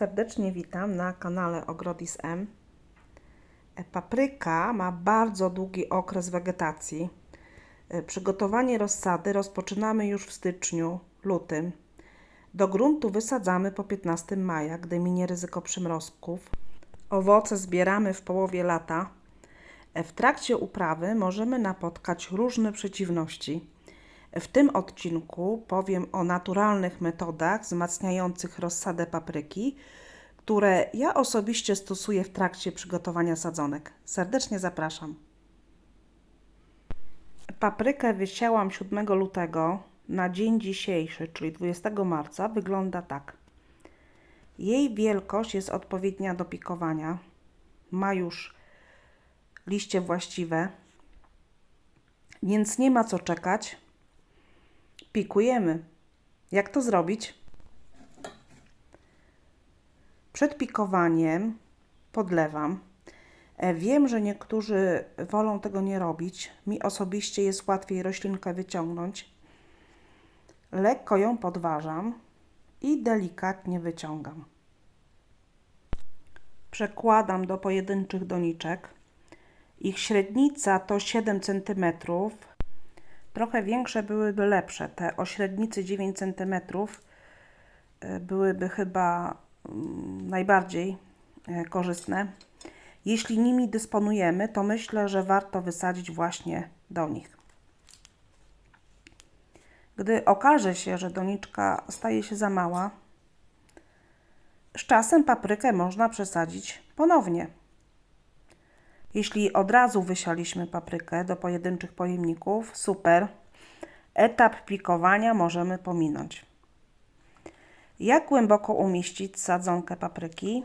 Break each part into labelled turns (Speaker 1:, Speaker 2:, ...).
Speaker 1: Serdecznie witam na kanale Ogrodis M. E, Papryka ma bardzo długi okres wegetacji. E, Przygotowanie rozsady rozpoczynamy już w styczniu, lutym. Do gruntu wysadzamy po 15 maja, gdy minie ryzyko przymrozków. Owoce zbieramy w połowie lata. E, W trakcie uprawy możemy napotkać różne przeciwności. W tym odcinku powiem o naturalnych metodach wzmacniających rozsadę papryki, które ja osobiście stosuję w trakcie przygotowania sadzonek. Serdecznie zapraszam. Paprykę wysiałam 7 lutego. Na dzień dzisiejszy, czyli 20 marca, wygląda tak. Jej wielkość jest odpowiednia do pikowania. Ma już liście właściwe, więc nie ma co czekać. Pikujemy. Jak to zrobić? Przed pikowaniem podlewam. E, Wiem, że niektórzy wolą tego nie robić. Mi osobiście jest łatwiej roślinkę wyciągnąć. Lekko ją podważam i delikatnie wyciągam. Przekładam do pojedynczych doniczek. Ich średnica to 7 cm. Trochę większe byłyby lepsze. Te o średnicy 9 cm byłyby chyba mm, najbardziej e, korzystne. Jeśli nimi dysponujemy, to myślę, że warto wysadzić właśnie do nich. Gdy okaże się, że doniczka staje się za mała, z czasem paprykę można przesadzić ponownie. Jeśli od razu wysialiśmy paprykę do pojedynczych pojemników, super. Etap pikowania możemy pominąć. Jak głęboko umieścić sadzonkę papryki?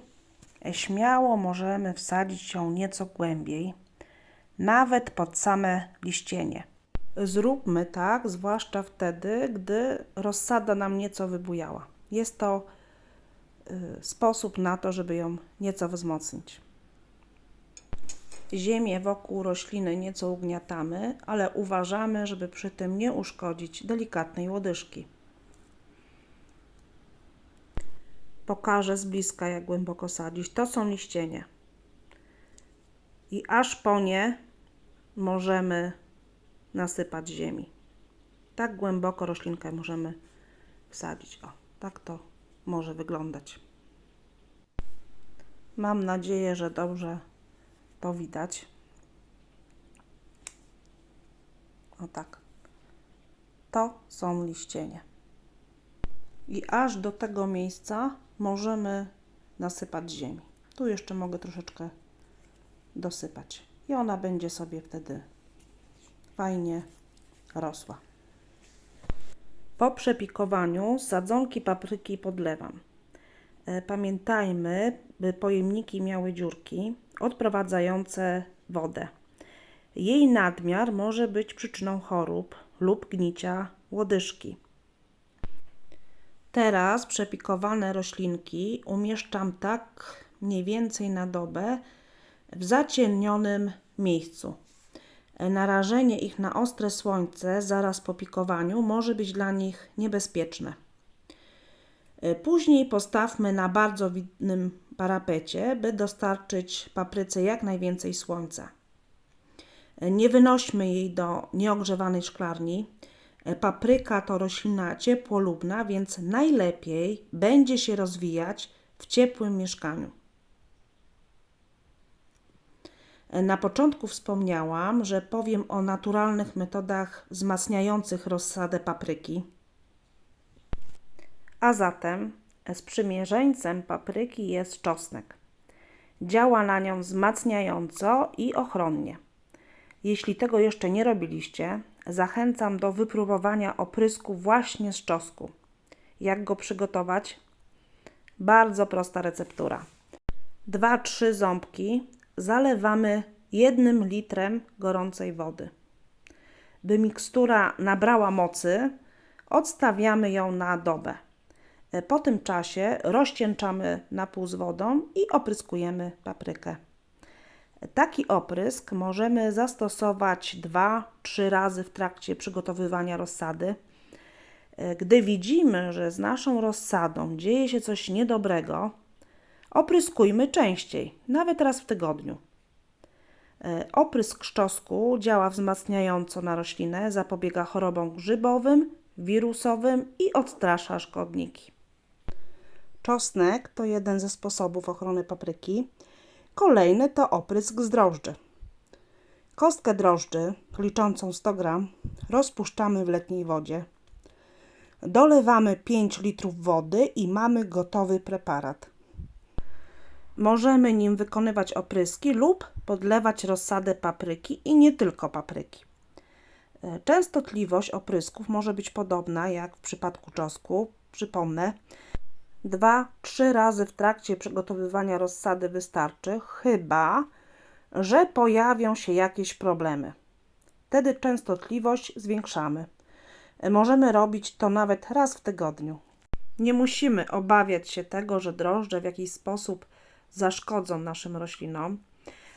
Speaker 1: Śmiało możemy wsadzić ją nieco głębiej, nawet pod same liścienie. Zróbmy tak, zwłaszcza wtedy, gdy rozsada nam nieco wybujała. Jest to y, sposób na to, żeby ją nieco wzmocnić. Ziemię wokół rośliny nieco ugniatamy, ale uważamy, żeby przy tym nie uszkodzić delikatnej łodyżki. Pokażę z bliska, jak głęboko sadzić. To są liścienie. I aż po nie możemy nasypać ziemi. Tak głęboko roślinkę możemy wsadzić. O, tak to może wyglądać. Mam nadzieję, że dobrze to widać. O tak. To są liścienie. I aż do tego miejsca możemy nasypać ziemi. Tu jeszcze mogę troszeczkę dosypać. I ona będzie sobie wtedy fajnie rosła. Po przepikowaniu sadzonki papryki podlewam. E, Pamiętajmy, by pojemniki miały dziurki odprowadzające wodę. Jej nadmiar może być przyczyną chorób lub gnicia łodyżki. Teraz przepikowane roślinki umieszczam tak mniej więcej na dobę w zacienionym miejscu. Narażenie ich na ostre słońce zaraz po pikowaniu może być dla nich niebezpieczne. Później postawmy na bardzo widnym parapecie, by dostarczyć papryce jak najwięcej słońca. Nie wynośmy jej do nieogrzewanej szklarni. Papryka to roślina ciepłolubna, więc najlepiej będzie się rozwijać w ciepłym mieszkaniu. Na początku wspomniałam, że powiem o naturalnych metodach wzmacniających rozsadę papryki. A zatem sprzymierzeńcem papryki jest czosnek. Działa na nią wzmacniająco i ochronnie. Jeśli tego jeszcze nie robiliście, zachęcam do wypróbowania oprysku właśnie z czosnku. Jak go przygotować? Bardzo prosta receptura. 2-3 ząbki zalewamy jednym litrem gorącej wody. By mikstura nabrała mocy, odstawiamy ją na dobę. Po tym czasie rozcieńczamy napój z wodą i opryskujemy paprykę. Taki oprysk możemy zastosować 2-3 razy w trakcie przygotowywania rozsady. Gdy widzimy, że z naszą rozsadą dzieje się coś niedobrego, Opryskujmy częściej, nawet raz w tygodniu. E, Oprysk szczosku działa wzmacniająco na roślinę, zapobiega chorobom grzybowym, wirusowym i odstrasza szkodniki. Czosnek to jeden ze sposobów ochrony papryki. Kolejny to oprysk z drożdży. Kostkę drożdży, liczącą 100 gram, rozpuszczamy w letniej wodzie. Dolewamy 5 litrów wody i mamy gotowy preparat. Możemy nim wykonywać opryski lub podlewać rozsadę papryki i nie tylko papryki. E, Częstotliwość oprysków może być podobna jak w przypadku czosnku. Przypomnę, 2-3 razy w trakcie przygotowywania rozsady wystarczy, chyba że pojawią się jakieś problemy. Wtedy częstotliwość zwiększamy. E, Możemy robić to nawet raz w tygodniu. Nie musimy obawiać się tego, że drożdże w jakiś sposób zaszkodzą naszym roślinom.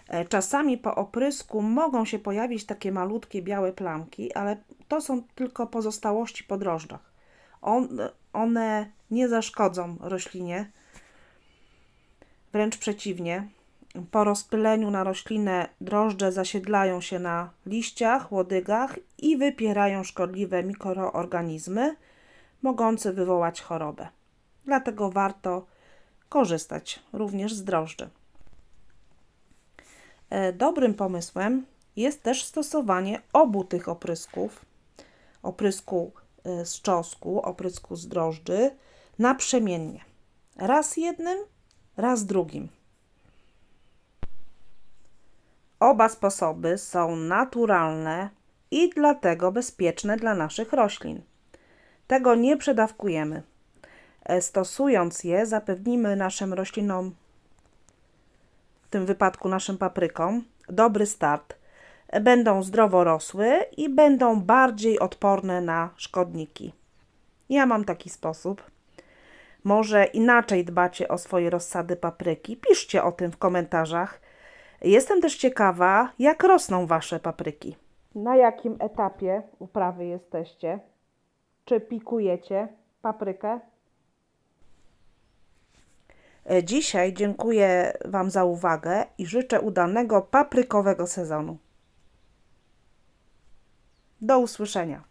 Speaker 1: E, Czasami po oprysku mogą się pojawić takie malutkie białe plamki, ale to są tylko pozostałości po drożdżach. On, one nie zaszkodzą roślinie, wręcz przeciwnie. Po rozpyleniu na roślinę drożdże zasiedlają się na liściach, łodygach i wypierają szkodliwe mikroorganizmy mogące wywołać chorobę. Dlatego warto korzystać również z drożdży. E, Dobrym pomysłem jest też stosowanie obu tych oprysków, oprysku e, z czosnku, oprysku z drożdży, naprzemiennie. Raz jednym, raz drugim. Oba sposoby są naturalne i dlatego bezpieczne dla naszych roślin. Tego nie przedawkujemy. E, Stosując je, zapewnimy naszym roślinom, w tym wypadku naszym paprykom, dobry start. E, Będą zdrowo rosły i będą bardziej odporne na szkodniki. Ja mam taki sposób. Może inaczej dbacie o swoje rozsady papryki? Piszcie o tym w komentarzach. Jestem też ciekawa, jak rosną Wasze papryki. Na jakim etapie uprawy jesteście? Czy pikujecie paprykę? Dzisiaj dziękuję Wam za uwagę i życzę udanego paprykowego sezonu. Do usłyszenia.